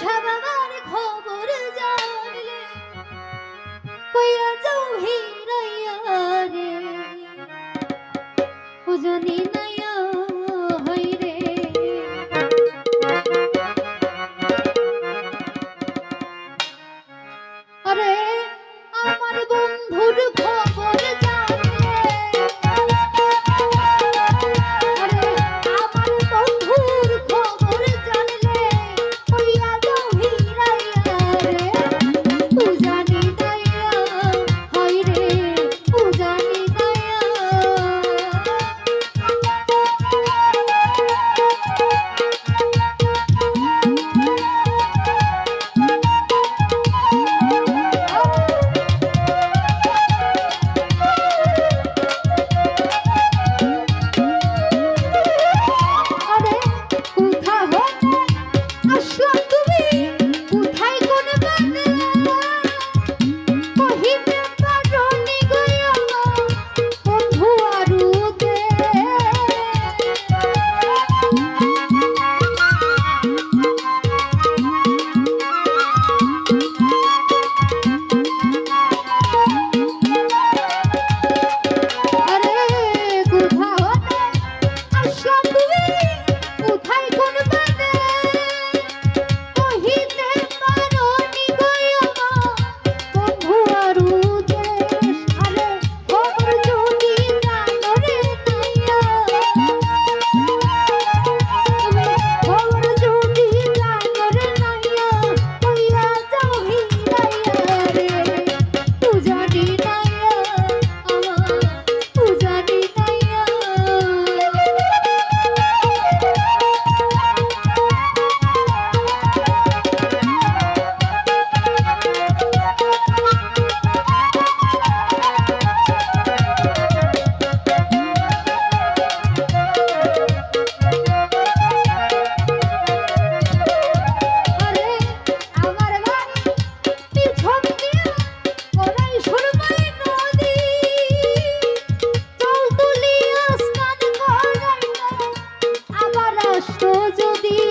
সবার খবর জানলে কইয়া যাও হিরাইয়া রে বুঝনি না কষ্ট যদি